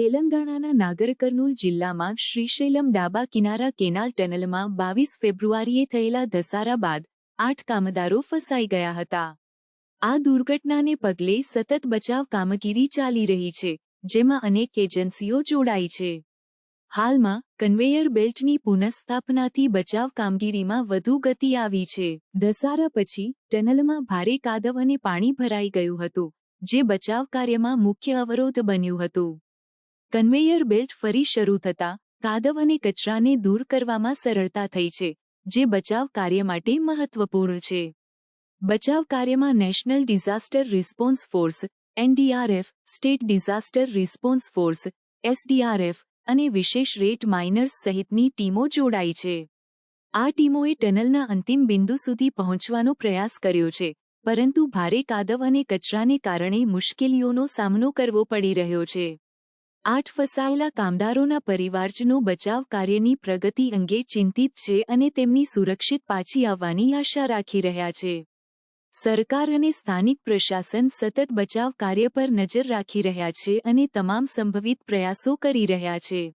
તેલંગાણાના નાગર કર્નૂલ જિલ્લામાં શ્રીશૈલમ ડાબા કિનારા કેનાલ ટનલમાં બાવીસ ફેબ્રુઆરીએ થયેલા ધસારા બાદ આઠ કામદારો ફસાઈ ગયા હતા. આ દુર્ઘટનાને પગલે સતત બચાવ કામગીરી ચાલી રહી છે, જેમાં અનેક એજન્સીઓ જોડાઈ છે. હાલમાં, કન્વેયર બેલ્ટની પુનઃસ્થાપનાથી બચાવ કામગીરીમાં વધુ ગતિ આવી છે. ધસારા પછી, ટનલમાં ભારે કાદવ અને પાણી ભરાઈ ગયું હતું, જે બચાવ કાર્યમાં મુખ્ય અવરોધ બન્યું હતું. કન્વેયર બેલ્ટ ફરી શરૂ થતાં, કાદવ અને કચરાને દૂર કરવામાં સરળતા થઈ છે, જે બચાવ કાર્ય માટે મહત્વપૂર્ણ છે. બચાવ કાર્યમાં national disaster response force, NDRF, state disaster response force, SDRF અને વિશેષ રેટ માઇનર્સ સહિતની ટીમો જોડાઈ છે. આ ટીમોએ ટનલના અંતિમ બિંદુ સુધી પહોંચવાનો પ્રયાસ કર્યો છે, પરંતુ ભારે કાદવ અને કચરાને કારણે મુશ્કેલીઓનો સામનો કરવો પડી રહ્યો છે. આઠ ફસાયેલા કામદારોના પરિવારજનો બચાવ કાર્યની પ્રગતિ અંગે ચિંતિત છે અને તેમની સુરક્ષિત પાછી આવવાની આશા રાખી રહ્યા છે. સરકાર અને સ્થાનિક પ્રશાસન સતત બચાવ કાર્ય પર નજર રાખી રહ્યા છે અને તમામ સંભવિત પ્રયાસો કરી રહ્યા છે.